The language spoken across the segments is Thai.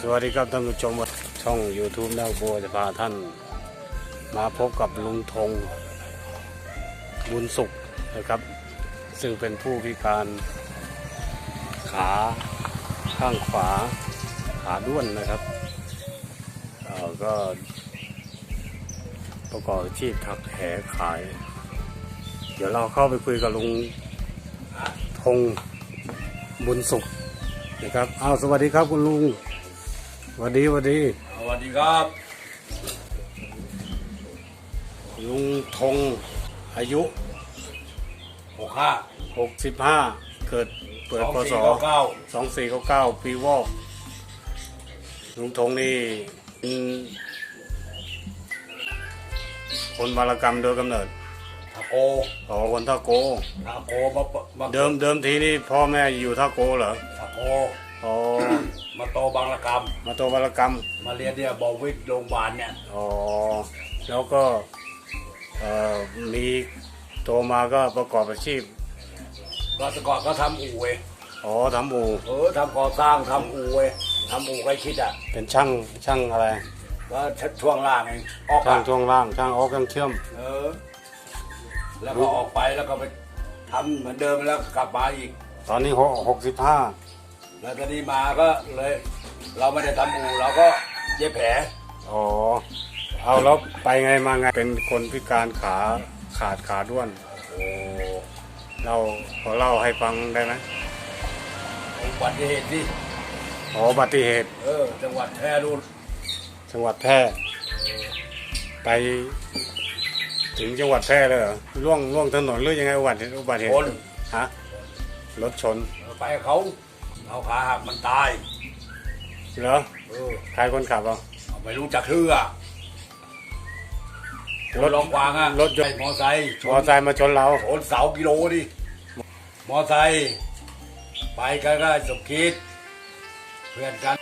สวัสดีครับท่านผู้ชมช่อง YouTube นักบัวจะพาท่าน มาพบกับลุงธงบุญสุขนะครับ ซึ่งเป็นผู้พิการขาข้างขวาขาด้วนนะครับก็ประกอบอาชีพถักแหขาย เดี๋ยวเราเข้าไปคุยกับลุงธงบุญสุขนะครับ เอาสวัสดีครับคุณลุง วัสดีสวัสดีสวัสดีครับ ลุงธงอายุหกห้า65เกิดเปิดพศเก้า2499ปีวอกลุงธงนี่เป็นคนบารกรรมโดยกำเนิดทาโกอ๋อคนท่าโกทาโกมามาเดิมเดิมทีนี่พ่อแม่อยู่ท่าโกเหรอทาโกอ๋อ มาโตบางระกรรม มาโตบารกรรม มาเรียนเนี่ยบอวิทย์โรงพยาบาลเนี่ยอ๋อ แล้วก็เอ่อมีโตมาก็ประกอบอาชีพ ก็แต่ก่อนก็ทำอู่เว้ยอ๋อทำอู่เออทำก่อสร้างทำอู่เว้ยทำอู่ใครคิดอะเป็นช่างช่างอะไร ก็ชัดช่วงล่างเองออกช่างอะช่วงล่าง ช่างออกช่างเชื่อม เออ แล้วก็ออกไปแล้วก็ไปทำเหมือนเดิมแล้วก็กลับมาอีก ตอนนี้หกหกสิบห้า แล้วตอนนี้มาก็เลย เราไม่ได้ทำอู่เราก็เย็บแผลอ๋อ เอาแล้วไปไงมาไงเป็นคนพิการขาขาดขาด้วน โอ้เราขอเล่าให้ฟังได้ไหมอุบัติเหตุที่อ๋ออุบัติเหตุเออ จังหวัดแพร่นู่นจังหวัดแพร่ไป ถึงจังหวัดแพร่เลยเหรอล่วงล่วงถนนหรือยังไงอุบัติอุบัติเหตุคนฮะรถชน ไปเขา เอาขาหักมันตายเหรอเออใครคนขับอะเอาไม่รู้จักชื่ออะรถลองกวางอะรถยนต์มอไซค์ชมอนไซค์มาชนเราชนเสากิโลดิมอไซค์ไปกันก็สมคิด เพื่อนกัน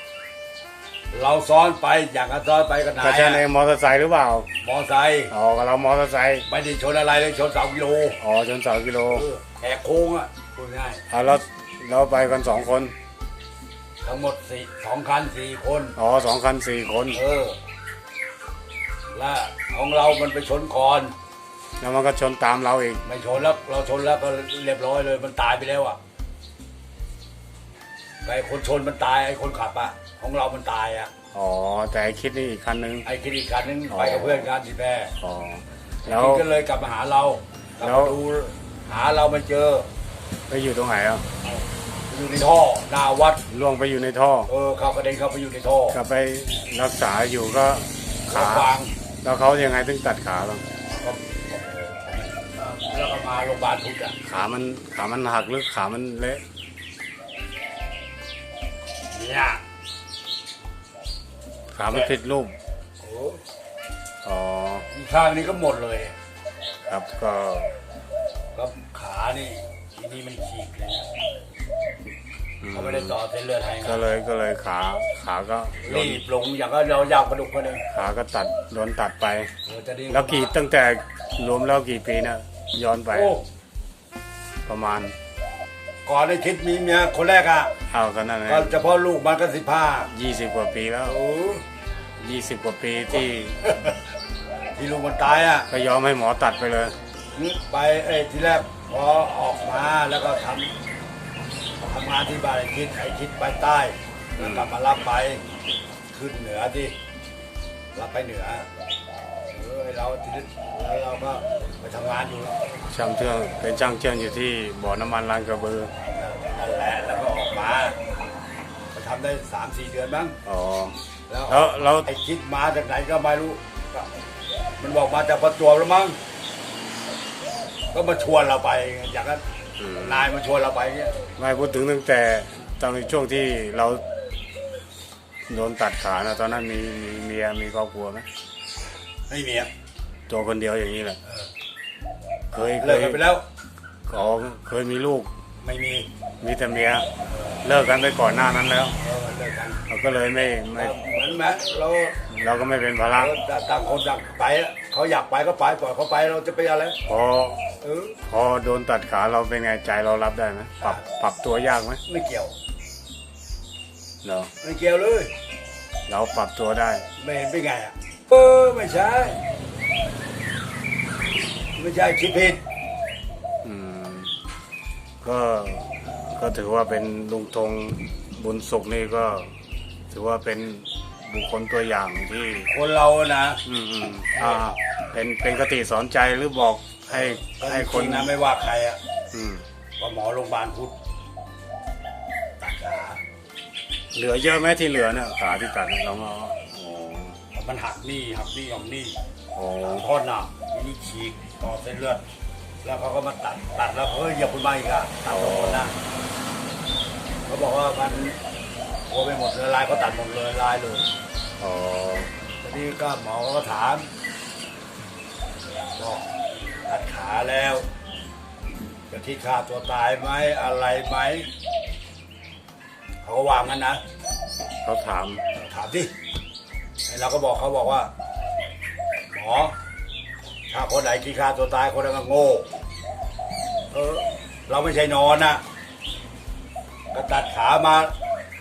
เราซ้อนไปอย่างกันซ้อนไปกันไหนก็ใช่ในอะมอเตอร์ไซค์หรือเปล่า มอไซค์อ๋อกับเรามอเตอร์ไซค์ไม่ได้ชนอะไรเลยชนเสากิโลอ๋อชนเสากิโลเออแหกโค้งอะพูดง่ายอ่าเรา เราไปกันสองคน ทั้งหมดสี่สองคันสี่คน อ๋อสองคันสี่คน เออ และของเรามันไปชนก่อน แล้วมันก็ชนตามเราอีกไม่ชนแล้วเราชนแล้วก็เรียบร้อยเลยมันตายไปแล้วอะไอ้คนชนมันตายไอ้คนขับอะ ของเรามันตายอะ อ๋อ แต่ไอ้คิดนี่อีกคันนึง ไอ้คิดอีกคันนึงอ๋อไปกับเพื่อนกันที่แพร่อ๋อ แล้แล้ววก็เลยกลับมาหาเรากลับแล้ว มาดูหาเราไม่เจอ ไปอยู่ตรงไหนอะ อยู่ในท่อหน้าวัดล่วงไปอยู่ในท่อเออเขากระเด็นเข้าไปอยู่ในท่อกลับไปรักษาอยู่ก็ขาฟางแล้วเขายังไงถึงตัดขาบ้างก็แล้วก็มาโรงพยาบาลพุทธอะขามันขามันหักหรือขามันเละเนี่ยขามันผิดรูปโอ้อ๋ออีกข้างนี้ก็หมดเลยครับก็ ก็ขานี่ทีนี้มันฉีกเลยนะ เขาไม่ได้ต่อเส้นเลือดให้ก็นะเลยก็เลยขาขาก็โดนรีบลงอย่างก็เรายาวกระดูกมาเลยขาก็ตัดโดนตัดไป เออจะได้แล้วกี่ตั้งแต่รวมแล้วกี่ปีนะย้อนไปโอ้ประมาณก่อนในคิดมีเมียคนแรกอะเอากันนั่นก็นะเฉพาะลูกมันก็สิบห้ายี่สิบกว่าปีแล้วโอ้ยี่สิบกว่าปีที่ที่ลูกมันตายอะ ก็ยอมให้หมอตัดไปเลย ไปเอ้ยทีแรกพอออกมาแล้วก็ทำ ทำงานที่บ้านไอ้คิดไอ้คิดไปใต้แล้วกลับมารับไปขึ้นเหนือที่รับไปเหนือเออไอ้เราทีนี้แล้วเราก็ไปทำงานอยู่ช่างเชื่องเป็นช่างเชื่องอยู่ที่บ่อน้ำมันลานกระบือนั่นแหละแล้วก็ออกมาไปทำได้สามสี่เดือนมั้งอ๋อ แล้วแล้วแล้ว ไอ้คิดมาจากไหนก็ไม่รู้ก็มันบอกมาจากประจวบแล้วมั้งก็มาชวนเราไปอย่างนั้นอืม นายมาชวนเราไปเงี้ยไม่พูดถึงตั้งแต่ตอนในช่วงที่เราโดนตัดขานะตอนนั้นมีมีเมียมีครอบครัวไหมไม่มีอะตัวคนเดียวอย่างนี้แหละเคยเคเลิกยกันไปแล้ว ขอเคยมีลูก ไม่มีมีแต่เมียเลิกกันไปก่อนหน้านั้นแล้ว เออเลิกกันเราก็เลยไม่ไม่ เหมือนแม้เราเราก็ไม่เป็นภาระเราต่างคนต่างไปอะเขาอยากไปก็ไปปล่อยเขาไปเราจะไปอะไรพอเออพอโดนตัดขาเราเป็นไงใจเรารับได้ไหมปรับปรับตัวยากไหมไม่เกี่ยวเนาะไม่เกี่ยวเลย เราปรับตัวได้ ไม่เห็นเป็นไงอะเออไม่ใช่ ไม่ใช่คิดผิดอืมก็ก็ถือว่าเป็นลุงธง บุญสุขนี่ก็ ถือว่าเป็นบุคคลตัวอย่างที่คนเรานะ อืมอืมอ่าเป็นเป็นคติสอนใจหรือบอกให้ก็ให้จครินงๆนะไม่ว่าใครอะอืมว่าหมอโรงพยาบาลพุทธตัดขาเหลือเยอะไหมที่เหลือเนี่ยขาที่ตัดเนี่ยเราก็โอ้มันหักนี่หักนี่ของนี่โอ้ท่อนอะทีนี่ฉีกต่อเส้นเลือด แล้วเขาก็มาตัดตัดแล้วเฮ้ยอย่าคุณมาอีกอะตัดตรงนั้นนะ เขาบอกว่ามันโอไปหมดเลยลายเขาตัดหมดเลยลายเลยอ๋อทีนี้ก็หมอก็ถามบอกตัดขาแล้ว จะที่ฆ่าตัวตายไหมอะไรไหมเขาก็วางกันนะเขาถามถามดิไอ้เราก็บอกเขาบอกว่า หมอ ถ้าคนไหนที่ฆ่าตัวตายคนนั้นก็โง่เออเราไม่ใช่นอนนะ ก็ตัดขามา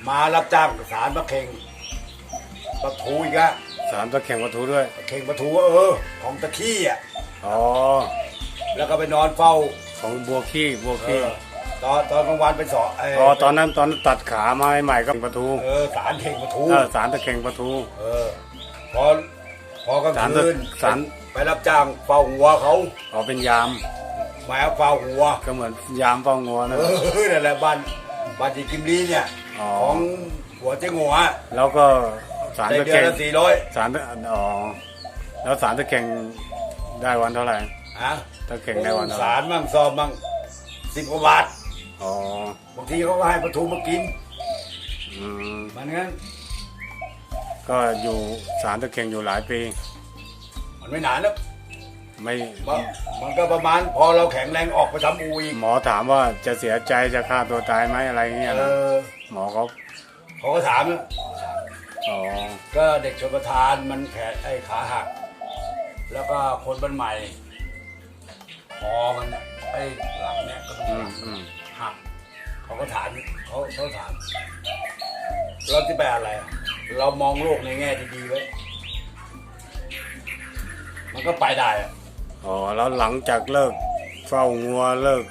มารับจ้างสารประเข่งประทูอีกอะสารตะแข่งวัตถุด้วยประเข่งประทูเออ ของตะขี้อะอ๋อ แล้วก็ไปนอนเฝ้าของบัวขี้บัวเอขี้อตอนตอนกลางวันไปสอนเอ๋อตอนนั้นตอนตัดขามาใหม่ๆก็ประตูเออสารเข่งประทูเออสารตะแข่งประตู เออพอพอกลางสารคืนสาร ไปรับจ้างเฝ้าหัวเขาอ๋อเป็นยามหมายว่าเฝ้าหัวก็เหมือนยามเฝ้างัวเอนะอนั่นแหละบ้าน บ้านที่กิมลีเนี่ยอ๋อ ของหัวเจ๊งัวแล้วก็สารได้ตะเดือแข่นงละสี่ร้อยสารตะอ๋อแล้วสารตะแข่งได้วันเท่าไหร่ฮะตะแข่งได้วันเท่าไหสาร่รมั่งซอมมั่งสิบกว่าบาทอ๋อบางทีเขาก็ให้ปลาทูมากินอืมมันงั้นก็อยู่สารตะแข่งอยู่หลายปีมันไม่นานแล้ว ไม่มันมันก็ประมาณพอเราแข็งแรงออกไปทำอูอีกหมอถามว่าจะเสียใจจะฆ่าตัวตายไหมอะไรเงี้ยเอนะอหมอเขาเขาก็ถามนะอ๋อก็เด็กชนประทานมันแขนไอ้ขาหัก แล้วก็คนบันใหม่คอมันน่ะไอ้หลังเนี่ยก็ดูอืหมลังอืมหักเขาก็ถามเขาเขาถามเราจะแปลอะไรอะเรามองโลกในแง่ดีๆไว้มันก็ไปได้อะ อ๋อแล้วหลังจากเลิกเฝ้างัวเลิก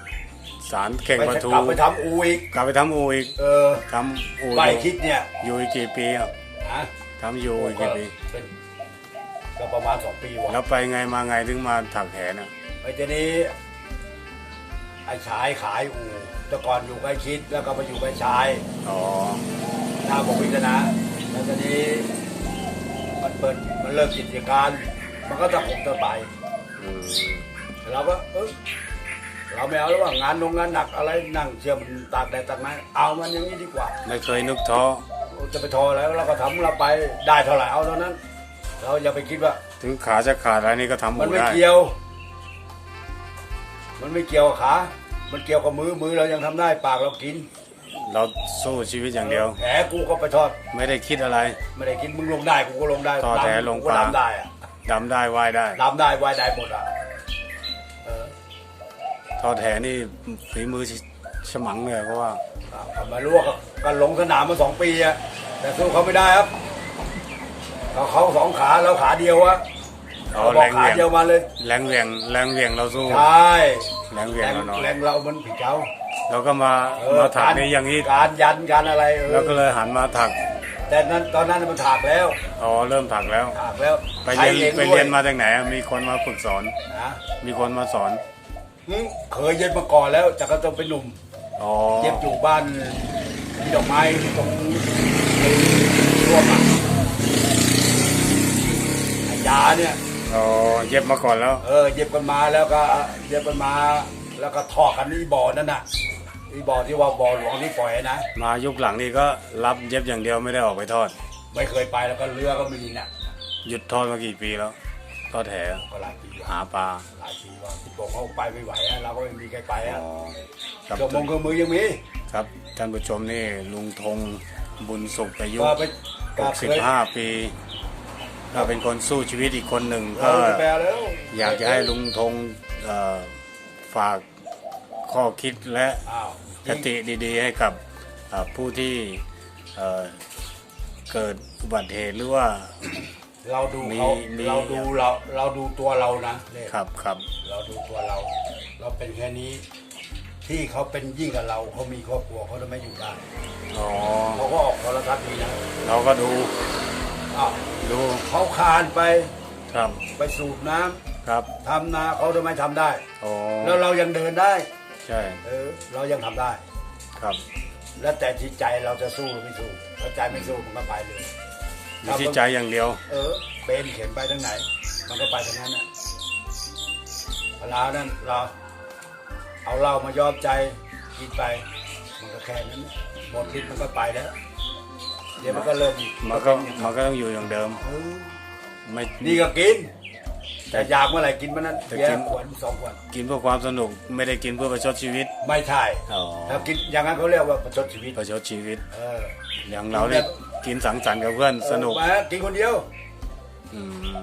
สารเข่งไปประตูกลับไปทำอูอีกกลับไปทำอูอีกเออทำอูใบอยู่คิดเนี่ยอยู่อีกกี่ปีอะฮะทำอยู่อีกก็กี่ปีเป็นก็ประมาณสองปีวะแล้วไปไงมาไงถึงมาถักแหนะไอ้เจนี้ไอ้ชายขายอูแต่ก่อนอยู่ใกล้ชิดแล้วก็มาอยู่ใกล้ชายอ๋อหน้าบอกวิจนะแล้วทีนี้มันเปิดมันเลิกกิจการ มันก็ตะขบตะไปอืม เราก็เออเราไม่เอาแล้วว่างานนงงานหนักอะไรนั่งเชื่อมันตากแดดตากน้ำเอามันอย่างนี้ดีกว่า ไม่เคยนึกท้อจะไปทอแล้วเราก็ทำเราไปได้เท่าไหร่เอาเท่านั้น เราอย่าไปคิดว่า ถึงขาจะขาดอะไรนี่ก็ทำมันอูไม่ได้เกี่ยว มันไม่เกี่ยวกับขา มันเกี่ยวกับมือมือเรายังทำได้ปากเรากิน เราสู้ชีวิตอย่างเดียวแผลกูก็ไปทอด ไม่ได้คิดอะไร ไม่ได้กินมึงลงได้กูก็ลงได้ทอดแผลลงกูก็ปลาดำได้อะ ดำได้ว่ายได้ดำได้วายได้หมดอะเออทอดแหนี่ฝีมือฉมังเลยเพราะว่าเอามารู้ว่าก็ลงสนามมาสองปีอะแต่สู้เขาไม่ได้ครับเขาเขาสองขาเราขาเดียวอะเอาเขาบแรอกงขาเหวี่ยงเดียวมาเลย แรงเหวี่ยงแรงเหวี่ยงเราสู้ใช่แรงเหวี่ยแรงงเราน้อยแรงเรามันผิดเขาเราก็มาเออมาถักการนี่อย่างนี้การยันการอะไรเออแล้วก็เลยหันมาถัก แต่นั้นตอนนั้นมันถากแล้วอ๋อเริ่มถักแล้ว ถากแล้วไปเรียนใช้องไปด้วยเรียนมาจากไหนอะมีคนมาฝึกสอน นะมีคนมาสอนหึเคยเย็บมาก่อนแล้วจากก็ต้องเป็นหนุ่ม อ๋อเย็บอยู่บ้านมีดอกไม้ตรงไอ้ร่วมอะไอ้ยาเนี่ย อ๋อเย็บมาก่อนแล้ว เออเย็บกันมาแล้วก็เย็บกันมา แล้วก็ทอดกันที่บ่อนั่นน่ะ ที่บ่อที่ว่าบ่อหลวงที่ปล่อยนะ มายุคหลังนี่ก็รับเย็บอย่างเดียวไม่ได้ออกไปทอด ไม่เคยไปแล้วก็เรือก็มีน่ะหยุดทอดมากี่ปีแล้วทอดแหก็หลายปีแล้วหาปลาหลายปีว่าที่บอกเขาไปไม่ไหวอะเราก็ไม่มีใครไปอ๋อะอครับเครื่องมงเครื่องมือยังมีครับท่านผู้ชมนี่ลุงธงบุญสุขอายุก็ไปก็เคย65 ปี ก็เป็นคนสู้ชีวิตอีกคนหนึ่งเราก็จะแปลแล้วอยากจะให้ลุงธงเอ่อฝากข้อคิดและอ้าว คติดีๆ ให้กับเอ่อผู้ที่เอ่อเกิดอุบัติเหตุหรือว่า เราดูเขามีเราดูเราเราดูตัวเรานะเนี่ยครับครับเราดูตัวเรา เราเป็นแค่นี้ที่เขาเป็นยิ่งกับเราเขามีครอบครัวเขาจะไม่อยู่ได้อ๋อเขาก็ออกโทรทัศน์นี้นะเราก็ดูอ้าวดูเขาคานไปครับไปสูบน้ำครับทำนาเขาทำไมทำได้อ๋อแล้วเรายังเดินได้ ใช่เออเรายังทำได้ ครับแล้วแต่จิตใจเราจะสู้หรือไม่สู้ถ้าใจไม่สู้มันก็ไปเลยอยู่ที่ใจอย่างเดียว เออเป็นเข็นไปทางไหน มันก็ไปทางนั้นน่ะเวลานั้นเราเอาเหล้ามายอมใจกินไป มันก็แค่นั้นหมดฤทธิ์มันก็ไปแล้ว เดี๋ยวมันก็เริ่มอีกมันก็มันก็ต้องอยู่อย่างเดิม เออไม่ นี่ก็กิน แต่อยากเมื่อไหร่กินเมื่อนั้นแต่เดี๋ยกิวนขวดสองขวดกินเพื่อความสนุกไม่ได้กินเพื่อประชดชีวิต ไม่ใช่อ๋อ ถ้ากินอย่างนั้นเขาเรียกว่าประชดชีวิตประชดชีวิต เอออย่างเราเนี่ยกินสังสรรค์กับเพื่อนสนุกเออมากินคนเดียวอืม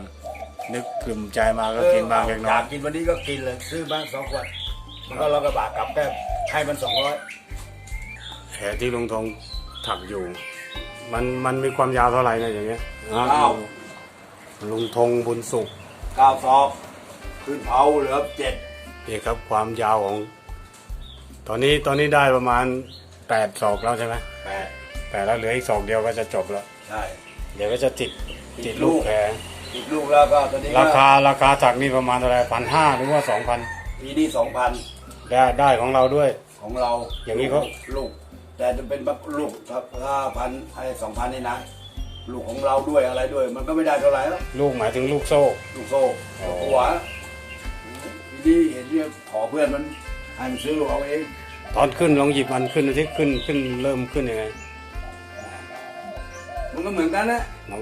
นึกกลุ่มใจมาก็กินบางเล็กน้อยอายกกินวันนี้ก็กินเลยซื้อบ้างสองขวดมันก็เรากระบะกลับแค่ให้มันสองร้อยแผลที่ลุงทองถักอยู่ มันมันมีความยาวเท่าไหร่นะอย่างเงี้ยอะเก้าลุงทงบุญสุขเก้าซอก ขึ้นเผาเหลือเจ็ดนี่ครับความยาวของ ตอนนี้ตอนนี้ได้ประมาณแปดศอกแล้วใช่ไหมแปดแปดแล้วเหลืออีกศอกเดียวก็จะจบแล้ว ใช่ เดี๋ยวก็จะติดติติดดลูลูกกแผลอีกลูกแล้วก็ตอนนี้ก็ราคาราคาถักนี่ประมาณเท่าไหร่พันห้าหรือว่าสองพันปีนี้สองพันได้ได้ของเราด้วย ของเราอย่างนี้เขาลูก แต่จะเป็นแบบลูกห้าพันไอ้สองพันนี่นะ ลูกของเราด้วยอะไรด้วย มันก็ไม่ได้เท่าไหร่แล้วลูกหมายถึงลูกโซ่ ลูกโซ่อ๋อหัวปีนี้เห็นเนี่ยขอเพื่อนมันให้มันซื้อเอาเองตอนขึ้นลองหยิบมันขึ้นดูที่ขึ้นขึ้นเริ่มขึ้นยังไงมันก็เหมือนกันนะน้อง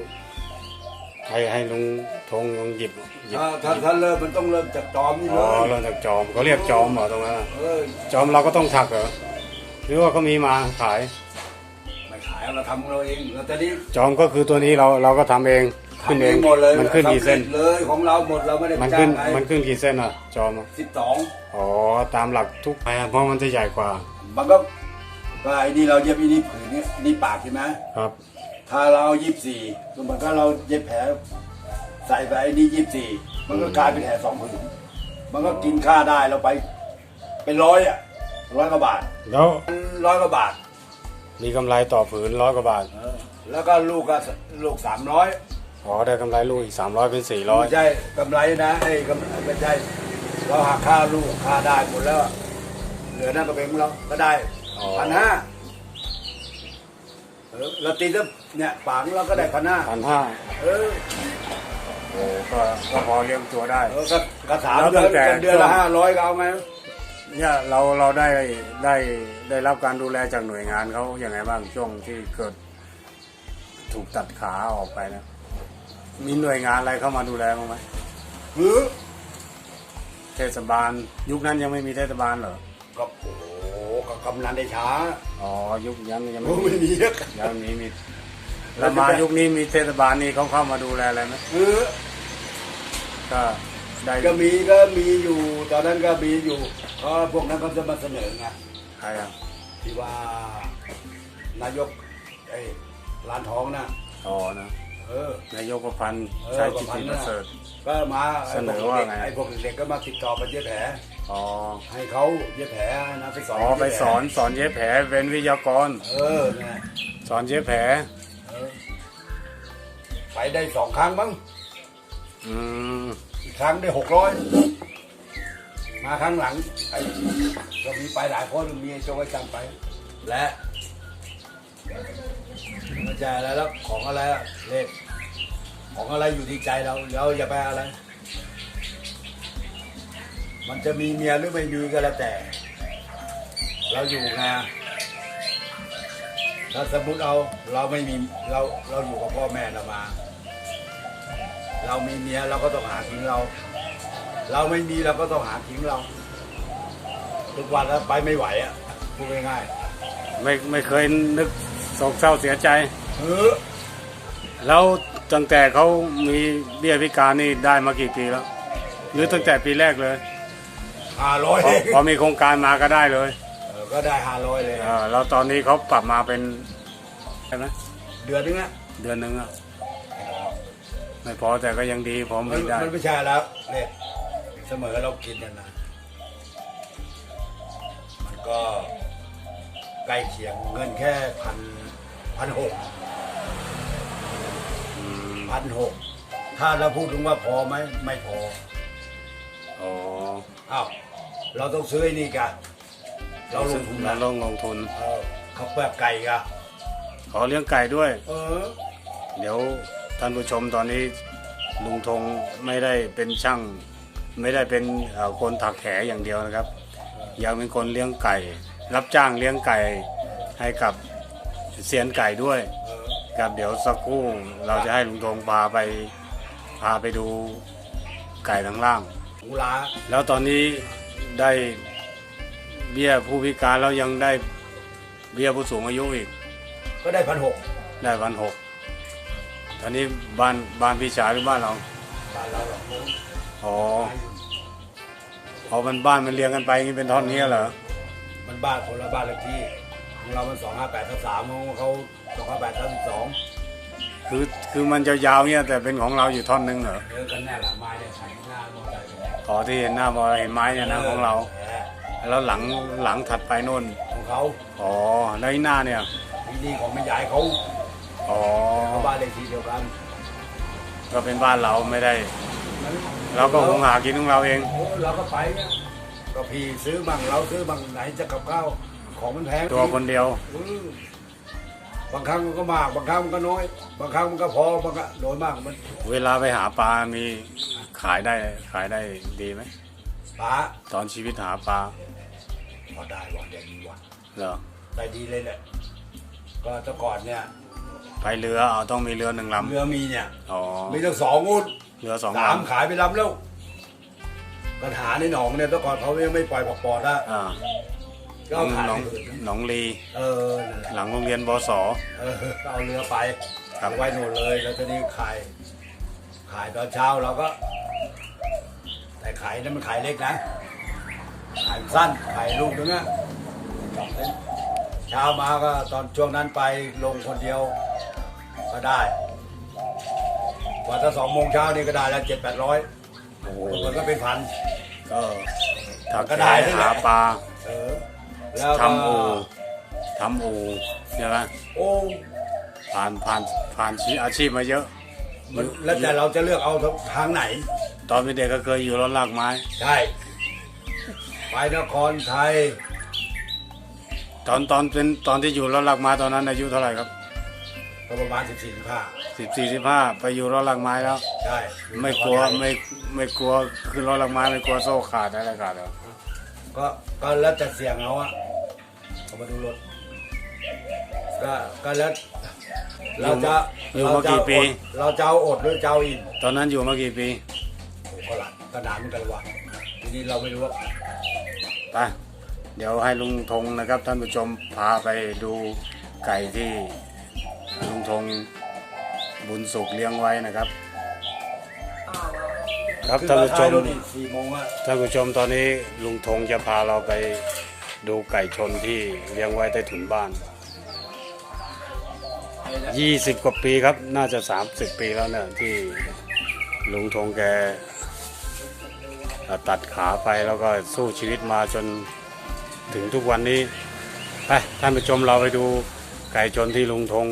ให้ให้ลุงทงลองหยิบหยิบถ้าถ้าถ้าเริ่มมันต้องเริ่มจากจอมนี่อ๋เลอยเริ่มจากจอมเขาเรียกจอมเหรอตรงนั้นน่ะเออจอมเราก็ต้องถักเหรอหรือว่าเขามีมาขาย ไม่ขายเราทำของเราเองแล้วตอนนี้จอมก็คือตัวนี้เราเราก็ทำเองขึ้นทำเอเองงหมดเลยมันขึ้นกี่เส้นสำร็จเลยของเราหมดเราไม่ได้มันจ้าขึ้นงใครมันขึ้นกี่เส้นอะ จอมอะสิบสองอ๋อตามหลักทุกไปเพราะมันจะใหญ่กว่ามันก็ก็ไอ้นี่เราเย็บอีนี่ผืนนี่นี่ปากใช่ไหมครับถ้าเรายี่สิบสี่สมมติก็เราเย็บแผลใส่ไปไอ้นี่ยี่สิบสี่มันก็กลายเป็นแผลสองผืนมันก็กินค่าได้เราไปเป็นร้อยอะร้อยกว่าบาทแล้วร้อยกว่าบาท มีกำไรต่อผืนร้อยกว่าบาทแล้วก็ลูกก็ลูกสามร้อยอ๋อได้กำไรลูกอีกสามร้อยเป็นสี่ร้อยไม่ใช่กำไรนะไอ้กำไม่ใช่เราหักค่าลูกค่าได้หมดแล้วอะเหลือนั่นก็เป็นของเราก็ได้พันห้าเออเราตีซะเนี่ยปากเราก็ได้พันห้าพันห้าเออโอ้ก็ก็พอเลี้ยงตัวได้ เออก็ก็ถามแล้วเดืตั้อนงแต่เดือนละห้าร้อยก็เอาไหม เนี่ยเราเราได้ได้ได้รับการดูแลจากหน่วยงานเขาอย่างไรบ้างช่วงที่เกิดถูกตัดขาออกไปนะ มีหน่วยงานอะไรเข้ามาดูแลบ้างไหมหรือเทศบาล ยุคนั้นยังไม่มีเทศบาลเหรอก็โอ้โหก็กำนันได้ช้าอ๋อยุคนั้นยังโอ้ไม่มีไม่มีอะยังมีมีแล้วมายุคนี้มีเทศบาลนี่เขาเข้ามาดูแลอะไรไหมเออก็ ได้ก็มีก็มีอยู่ตอนนั้นก็มีอยู่เพราะพวกนั้นเขาจะมาเสนอไงใครอะที่ว่านายกไอ้ร้านทองน่ะอ๋อนะเออนายกประพันธ์เออชัยปกิระพันติธ์ปน่ะระเสริฐก็มาเสนอว่าไงไอ้พวกเด็กก็มาติดต่อไปเย็บแผลอ๋อให้เขาเย็บแผลนะไปสอนอ๋อไปเย็บแผลสอนสอนเย็บแผลเป็นวิทยากร เออนะสอนเย็บแผลเออไปได้สองครั้งมั้งอืม อีกครั้งได้หกร้อยมาครั้งหลังไอ้ก็มีไปหลายคนมีไอ้โจไอ้จังไป และม่ใช่อะไรแล้วของอะไรอะเลขของอะไรอยู่ที่ใจเราเราอย่าไปอะไร มันจะมีเมียหรือไม่มีก็แล้วแต่ เราอยู่ไงถ้าสมมติเอาเราไม่มีเราเราอยู่กับพ่อแม่เรามา เรามีเมียเราก็ต้องหาทิ้งเรา เราไม่มีเราก็ต้องหาทิ้งเรา ทุกวันแล้วไปไม่ไหวอะพูดง่ายไม่ไม่เคยนึกโศกเศร้าเสียใจ ๆเออแล้วตั้งแต่เขามีเบี้ยพิการนี่ได้มากี่ปีแล้ว หรือตั้งแต่ปีแรกเลยห้าร้อยพอพอมีโครงการมาก็ได้เลยเออก็ได้ห้าร้อยเลย เออแล้วตอนนี้เขาปรับมาเป็นใช่ไหมเดือนนึงอะเดือนหนึ่งอะ ไม่พอแต่ก็ยังดีพอมัมีนได้ มันไม่ใช่แล้วเนี่ยเสมอเรากินกันนะมันก็ใกล้เคียงเงินแค่พันพันหกอืมพันหกถ้าเราพูดถึงว่าพอไหมไม่พออ๋ออ้าวเราต้องซื้อไอ้นี่กันเราลงทุนเรานะลงลงทุนเออเขาวเปลือกไก่กันขอเลี้ยงไก่ด้วย เออ เดี๋ยว ท่านผู้ชมตอนนี้ลุงธงไม่ได้เป็นช่าง ไม่ได้เป็นเอ่อคนถักแหอย่างเดียวนะครับ ยังเป็นคนเลี้ยงไก่ รับจ้างเลี้ยงไก่ให้กับเซียนไก่ด้วยเออครับเดี๋ยวสักครู่เราจะให้ลุงธงพาไปพาไปดูไก่ทั้งล่างหูลาแล้วตอนนี้ได้เบี้ยผู้พิการแล้วยังได้เบี้ยผู้สูงอายุอีก ก็ได้พันหกได้พันหก ตอนนี้บ้านบ้านพี่ชายหรือบ้านเราบาทเราหรอกนู้นอ๋อเอามันบ้านมันเรียงกันไปอย่างนี้เป็นท่อนนี้เหรอ มันบ้านคนละบ้านเลขที่ของเรามันสองห้าแปดทับสามของเขาสองห้าแปดทับสองคือคือมันจะยาวเนี่ยแต่เป็นของเราอยู่ท่อนหนึงเหรอเออกันแน่หลังไม้เนี่ยใช้หน้ามอเตอร์ไซค์ขอที่เห็นหน้ามอเห็นไม้เนี่ยนะของเรา แหมแล้วหลังหลังถัดไปนู่น ของเขาอ๋อ แล้วอีหน้าเนี่ย ทีนี่ของแม่ยายเขาอ๋อเขา บ้านเลขที่เดียวกันก็เป็นบ้านเราไม่ได้ มันเราก็หงหากินของเราเอง โอ้เราก็ไปเนี่ยก็พี่ซื้อบังเราซื้อบังไหนจะกับข้าวของมันแพงตัวคนเดียว อือบางครั้งมันก็มากบางครั้งมันก็น้อย บางครั้งมันก็พอบางครั้งโดยมากมันเวลาไปหาปลามีขายได้ขายได้ดีไหมป้าตอนชีวิตหาปลาพอได้วันเดียวนี้วัน เหรอ ได้ดีเลยแหละก็แต่ก่อนเนี่ย ไปเรือเอาต้องมีเรือหนึ่งลเรือมีเนี่ยำอ๋อมีตั้งสองงุนเรือสองสามลำขายไปลำแล้วปัญหาในหนองเนี่ยแต่ก่อนเขายังไม่ปล่อยปอกปอดนะอ่าก็เอาขายหนองไปอื่นหนองลีเออนั่นแหละหลังโรงเรียนบส เออก็เอาเรือไปครับ ไว้หนูนเลยแล้วตอนนี้ขาย ขายตอนเช้าเราก็ แต่ขายนั้นมันขายเล็กนะขายสั้นขายลูกนึงอะเช้ามาก็ตอนช่วงนั้นไปลงคนเดียวก็ได้กว่าถ้าสองโมงเช้านี่ก็ได้แล้วเจ็ดแปดร้อยโอ้โหมันก็เป็นพันก็ถักก็ได้แหนั่นแหละหาปลาเออแล้วก็ทำอูทำอูใช่ไหมโอ้ผ่านผ่านผ่านชีอาชีพมาเยอะมันแล้วแต่เราจะเลือกเอาทางไหน ตอนเป็นเด็กก็เคยอยู่รถลากไม้ ใช่ ไปนครไทย ตอนตอนเป็นตอนที่อยู่รถลากไม้ตอนนั้นอายุเท่าไหร่ครับก็ประมาณสิบสี่ห้าสิบสี่สิบห้าไปอยู่รถลากไม้แล้ว ใช่ไม่กลัวไม่ไม่กลัวคือรถลากไม้ไม่กลัวโซ่ขาดอะไรขาดเหรอก็ก็แล้วแต่เสียงเอาอะเอามาดูรถก็ก็แล้วเราจะอยู่มากี่ปี เราจะเอาอดหรือจะเอาอินตอนนั้นอยู่มากี่ปีโอ้ก็หลังก็นานเหมือนกันวะทีนี้เราไม่รู้ว่าไป เดี๋ยวให้ลุงธงนะครับท่านผู้ชมพาไปดูไก่ที่ลุงธงบุญสุขเลี้ยงไว้นะครับ ครับท่านผู้ชมขึ้นมท้ยรถอีกสี่โมงอะท่านผู้ชมตอนนี้ลุงธงจะพาเราไปดูไก่ชนที่เลี้ยงไว้ใต้ถุนบ้าน 20 กว่าปีครับน่าจะ 30 ปีแล้วเนี่ยที่ลุงธงแกเอ่อตัดขาไปแล้วก็สู้ชีวิตมาจน ถึงทุกวันนี้ไปท่านผู้ชมเราไปดูไก่ชนที่ลุงธง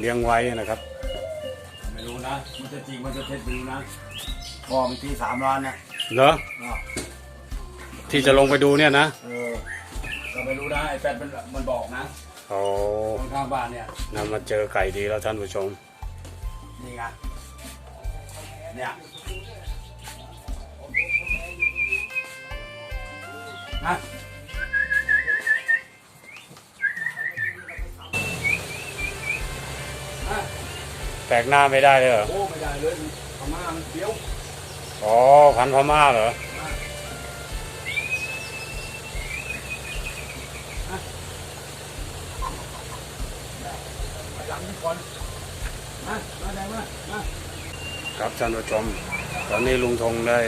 เลี้ยงไว้นะครับ ไม่รู้นะ มันจะจริงมันจะเท็จไม่รู้นะพอมันตีสามล้านนะเหรออ้าวที่จะลงไปดูเนี่ยนะเออก็ไม่รู้นะไอ้แฟนมันมันบอกนะโอ้คนข้างบ้านเนี่ยนำมาเจอไก่ดีแล้วท่านผู้ชม นี่ไงเนี่ยนะ ปลกหน้าไม่ได้เลยเหรอ โอ้ไม่ได้เลยพม่ามันเกี้ยวอ๋อพันธุ์พม่าเหรอมาจังนี่ก่อนมามาได้มามาครับท่านผู้ชม ตอนนี้ลุงธงได้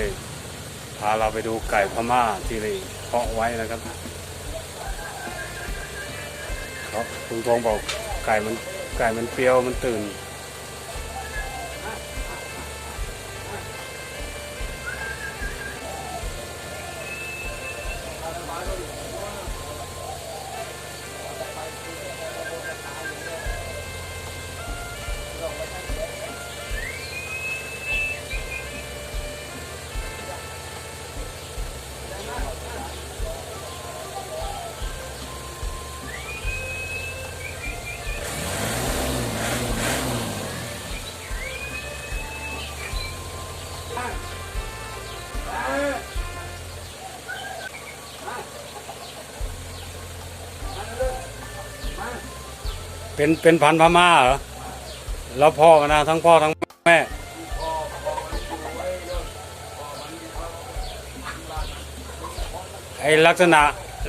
พาเราไปดูไก่พม่าที่เพาะไว้นะครับ ครับลุงธงบอกไก่มันไก่มันเปรี้ยวมันตื่น เป็นเป็นพันธ์พม่าเหรอแล้วพ่อกันนะทั้งพ่อทั้งแม่ไอลักษณะ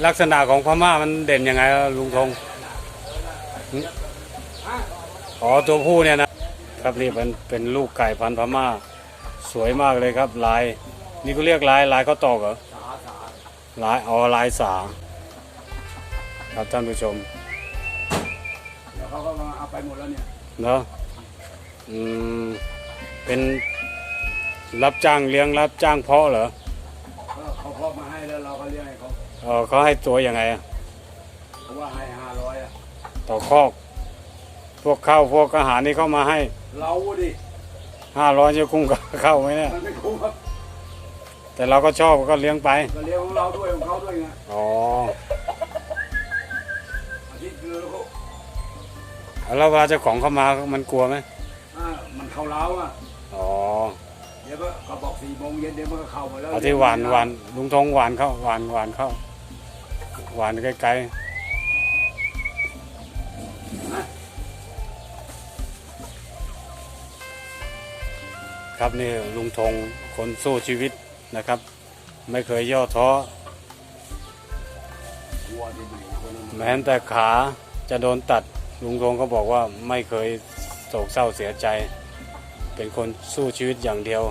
ลักษณะของพม่ามันเด่นยังไงลุงธงอ๋อตัวผู้เนี่ยนะครับนี่เป็นเป็นลูกไก่พันธุ์พม่า สวยมากเลยครับ ลาย นี่ก็เรียกลายลายข้าตอกเหรอลายอ๋อลายสาครับท่านผู้ชม ไปหมดแล้วเนี่ยเนาะอืมเป็นรับจ้างเลี้ยงรับจ้างเพาะเหรอก็เขาพอกมาให้แล้วเราก็เลี้ยงให้เขาเออเขาให้ตัวยังไงอะเพราะว่าให้ห้าร้อยอะต่อคอก พวกข้าวพวกอาหารนี่เข้ามาให้เราดิห้าร้อยจะคุ้มกับข้าวไหมเนี่ยมันไม่คุ้มครับแต่เราก็ชอบก็เลี้ยงไป ก็เลี้ยงของเราด้วยของเขาด้วยไงอ๋อ แล้วเวลาเจ้าของเข้ามามันกลัวไหมอ่ามันเข้าเล้าอะ อ๋อเดี๋ยวก็เขาบอกสี่โมงเย็นเดี๋ยวมันก็เข้ามาแล้วเอาที่หวานหวานลุงทงหวานเข้าหวานหวานเข้าหวานไกลๆครับนี่ลุงทงคนสู้ชีวิตนะครับ ไม่เคยย่อท้อกลัวที่ไหนคนนั้นแม้แต่ขาจะโดนตัด ลุงทงก็บอกว่าไม่เคยโศกเศร้าเสียใจ เป็นคนสู้ชีวิตอย่างเดียว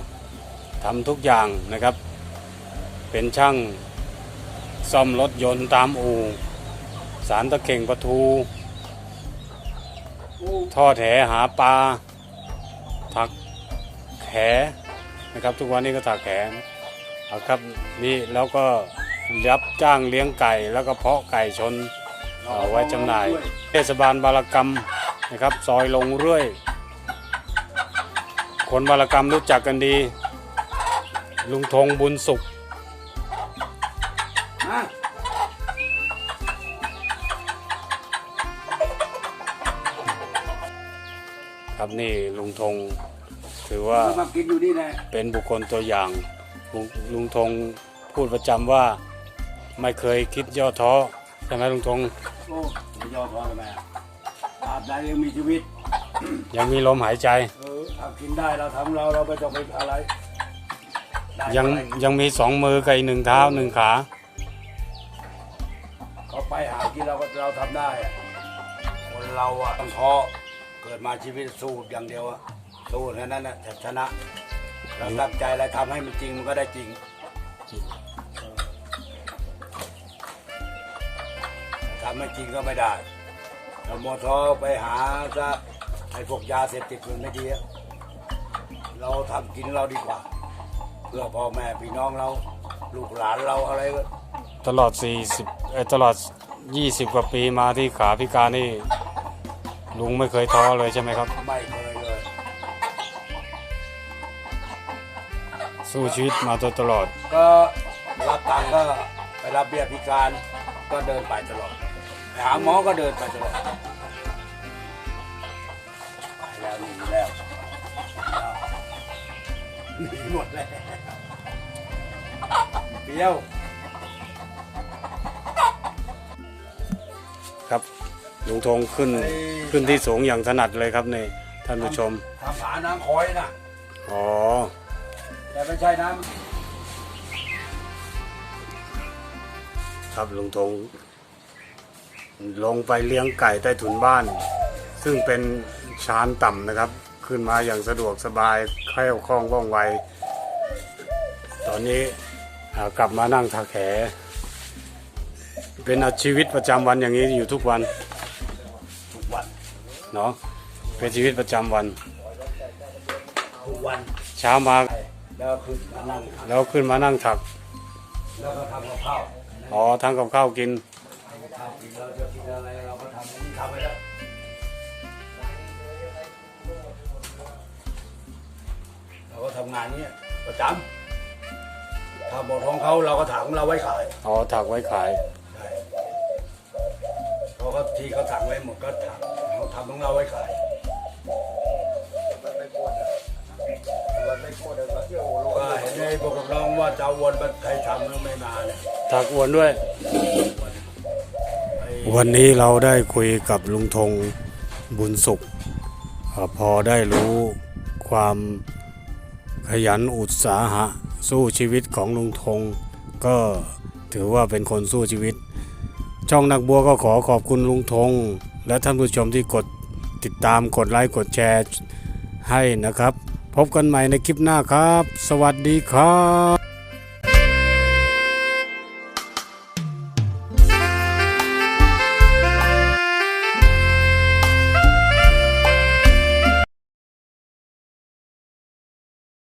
ทำทุกอย่างนะครับ เป็นช่างซ่อมรถยนต์ตามอู่สารตะเข่งประทูทอดแหหาปลาถักแหนะครับ ทุกวันนี้ก็ถักแหเอาครับนี่แล้วก็รับจ้างเลี้ยงไก่แล้วก็เพาะไก่ชน เอาไว้จำหน่าย เทศบาลบารกรรมนะครับ ซอยลงเรื่อย คนบารกรรมรู้จักกันดี ลุงธงบุญสุขครับนี่ลุงธงถือว่ามากินอยู่นี่แหละเป็นบุคคลตัวอย่างลุงลุงธงพูดประจำว่าไม่เคยคิดย่อท้อใช่ไหมลุงธง โอ้ไม่ยอมพอทำไมอะตราบใดยังมีชีวิต ยังมีลมหายใจ เออทำกินได้เราทำเราเราไม่ต้องไปอะไรได้ยังอะไรยังมีสองมือกับอีกหนึ่งเท้าหนึ่งขา เขาไปหากินเราก็เราทำได้อะคนเราอะต้องท้อเกิดมาชีวิตสู้อย่างเดียวอะสู้แค่นั้นนะจะชนะ เราตั้งใจอะไรทำให้มันจริงมันก็ได้จริง ทำไม่จริงก็ไม่ได้เราโมวท้อไปหาซะไอ้พวกยาเสพติดมันไม่ดีอะเราทำกินเราดีกว่า เพื่อพ่อแม่พี่น้องเรา ลูกหลานเราอะไรก็ตลอด 40เอ่อตลอด 20 กว่าปีมาที่ขาพิการนี่ ลุงไม่เคยท้อเลยใช่ไหมครับ ไม่เคยเลย สู้ชีวิตมาโดยตลอด ก็รับตังค์ก็ไปรับเบี้ยพิการก็เดินไปตลอดไป หาหมอก็เดินไปตลอดไปแล้วหนีแล้วหนีหมดแล้วเปี้ยว ครับลุงธงขึ้นขึ้นที่สูงอย่างถนัดเลยครับนี่ท่านผู้ชม ทำหาน้ำคอยนะอ๋อ แต่ไม่ใช่น้ครับลุงธง ลงไปเลี้ยงไก่ใต้ถุนบ้าน ซึ่งเป็นชานต่ำนะครับ ขึ้นมาอย่างสะดวกสบายแคล่วคล่องว่องไว ตอนนี้อ่ากลับมานั่งถักแข เป็นอาชีวิตประจำวันอย่างนี้อยู่ทุกวันำทุกวันเนาะเป็นชีวิตประจำวันทุกวันเช้ามาแล้วขึ้นมานั่งแล้วขึ้นมานั่งถักแล้วก็ทำกับข้าวอ๋อทั้งกับข้าวกิน เราก็ทำงานเนี้ยประจำถ้าหมดของเขาเราก็ถังเราไว้ขายอ๋อถักไว้ขาย ใช่เขาก็ที่เขาถังไว้หมดก็ถังเขาทำของเราไว้ขายก็เห็นไอ้พวกน้องว่าจะเอาวนไปใครทำแล้วไม่มาเนี่ยถักอวนด้วยไอ้วันนี้เราได้คุยกับลุงธงบุญสุขเอ่อพอได้รู้ความ ขยันอุตสาหะสู้ชีวิตของลุงธงก็ถือว่าเป็นคนสู้ชีวิต ช่องนักบัวก็ขอขอบคุณลุงธง และท่านผู้ชมที่กดติดตามกดไลค์กดแชร์ให้นะครับ พบกันใหม่ในคลิปหน้าครับ สวัสดีครับ